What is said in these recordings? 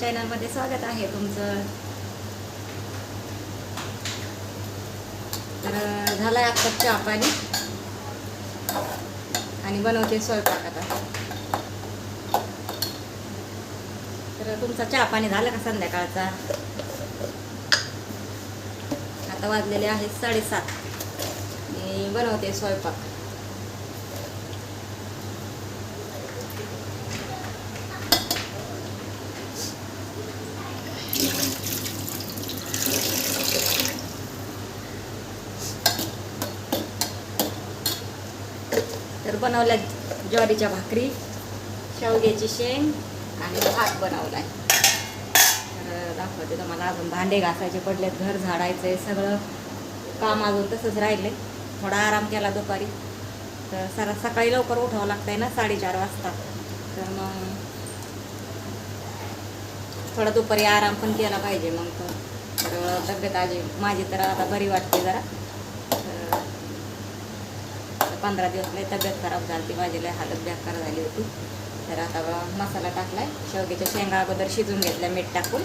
चॅनलमध्ये स्वागत आहे तुमचं. तर झाला झालाय आत्ता चहा पाणी आणि बनवते स्वयंपाक आता. तर तुमचा चहा पाणी झालं का संध्याकाळचा? आता वाजलेले आहेत साडेसात. मी बनवते स्वयंपाक. बनवल्या ज्वारीच्या भाकरी शेवग्याची शेंग आणि भात बनवलाय. तर दाखवते तुम्हाला अजून भांडे घासायचे पडलेत घर झाडायचंय सगळं काम अजून तसंच राहिले थोडा आराम केला दुपारी. तर सरा सकाळी लवकर उठावं लागतंय ना साडेचार वाजता. तर मग थोडा दुपारी आराम पण केला पाहिजे मग. तर तब्येत आजी माझी तर आता बरी वाटते जरा. पंधरा दिवस लय तब्येत खराब झाली माझी लय हालत बेकार झाली होती. तर आता बा मसाला टाकलाय. शेवग्याच्या शेंगा अगोदर शिजून घेतल्या मीठ टाकून.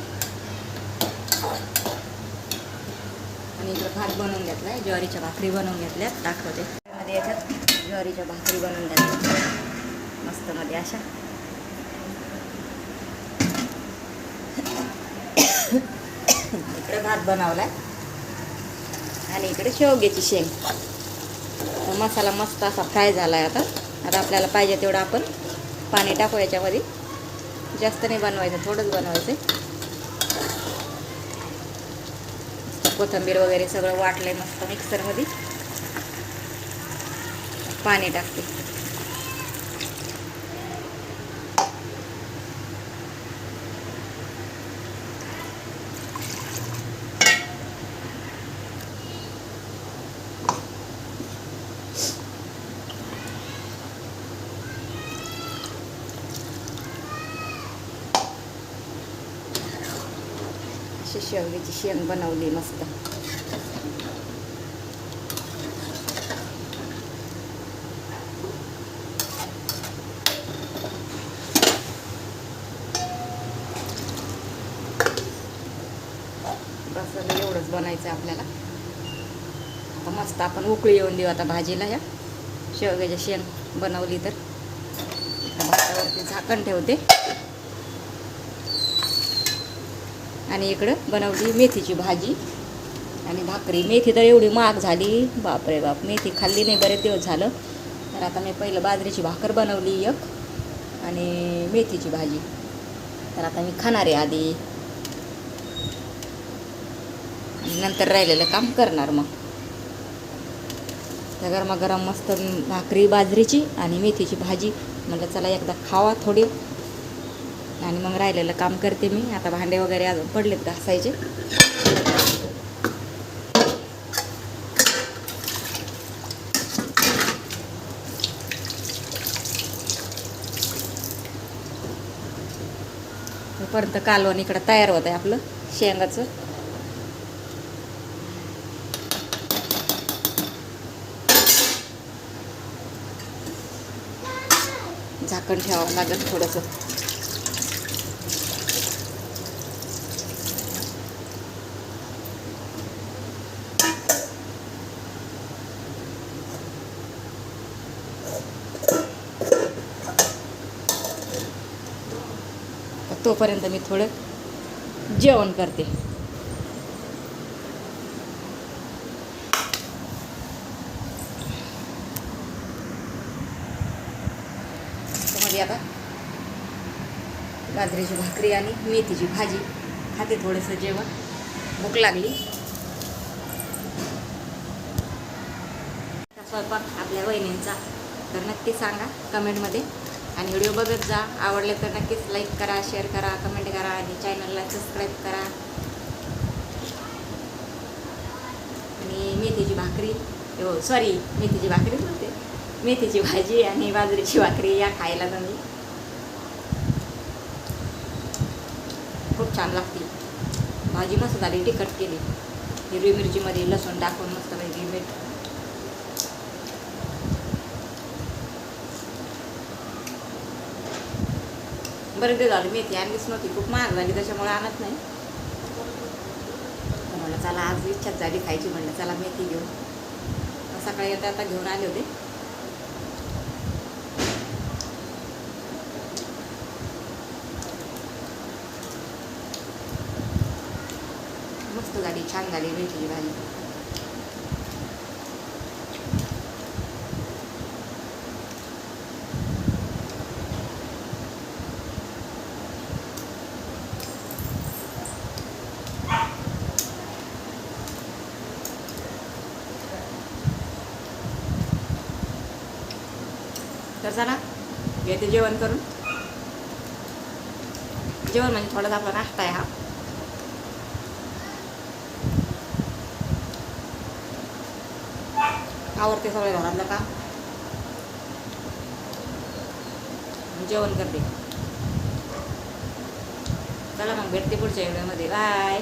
आणि इकडं भात बनवून घेतलाय. ज्वारीच्या भाकरी बनवून घेतल्या दाखवते. मध्ये याच्यात ज्वारीच्या भाकरी बनवून घेतल्या मस्त मध्ये अशा. इकडे भात बनवलाय. आणि इकडे शेवग्याची शेंग. मसाला मस्त असा फ्राय झाला आहे आता. आता आपल्याला पाहिजे तेवढं आपण पाणी टाकू याच्यामध्ये. जास्त नाही बनवायचं थोडंच बनवायचं कोथिंबीर वगैरे सगळं वाटलं आहे मस्त मिक्सरमध्ये. पाणी टाकते. अशी शेवग्याची शेंग बनवली मस्त. बस एवढंच बनायचं आहे आपल्याला. आता मस्त आपण उकळी येऊन देऊ आता भाजीला ह्या शेवग्याची शेंग बनवली तर. भातावरती झाकण ठेवते. आणि इकडं बनवली मेथीची भाजी. आणि भाकरी. मेथी तर एवढी महाग झाली. बापरे बाप. मेथी खाल्ली नाही बरेच दिवस झालं. तर आता मी पहिलं बाजरीची भाकर बनवली एक आणि मेथीची भाजी. तर आता मी खाणार आहे आधी. आणि नंतर राहिलेलं काम करणार मग. तर गरमागरम मस्त भाकरी बाजरीची आणि मेथीची भाजी. म्हटलं चला एकदा खावा थोडी. आणि मग राहिलेलं काम करते मी. आता भांडे वगैरे अजून पडलेत घासायचे. परत कालवण इकडं तयार होत आहे आपलं शेंगाचं. झाकण ठेवावं लागेल थोडंसं. तोपर्यंत मी थोडं जेवण करते. म्हणजे आता गाजरीची भाकरी आणि मेथीची भाजी. खाते थोडंसं जेवण. भूक लागली. हा स्वयंपाक आपल्या वहिनींचा. तर नक्की सांगा कमेंटमध्ये. आणि व्हिडिओ बघत जा. आवडले तर नक्कीच लाईक करा शेअर करा कमेंट करा आणि चॅनलला सबस्क्राईब करा. आणि मेथीची भाकरी. हो सॉरी मेथीची भाकरी बोलते. मेथीची भाजी आणि बाजरीची भाकरी या खायला तुम्ही. खूप छान लागते. भाजी मस्त झाली तिखट केली. हिरवी मिरचीमध्ये लसूण टाकून मस्त पैकी मीठ बरेच दिवस झाले मेथी आणलीच नव्हती. खूप महाग झाली त्याच्यामुळे आणत नाही. म्हणलं चला आज इच्छाच झाली खायची. म्हणलं चला मेथी घेऊन सकाळी येता आता घेऊन आले होते. मस्त झाली छान झाली मेथीची भाजी. तर चला घेते जेवण करून. जेवण म्हणजे थोडासा आपला नाश्ता आहे हा. आवडते सगळं घरातलं का जेवण करते. चला मग भेटते पुढच्या व्हिडिओमध्ये बाय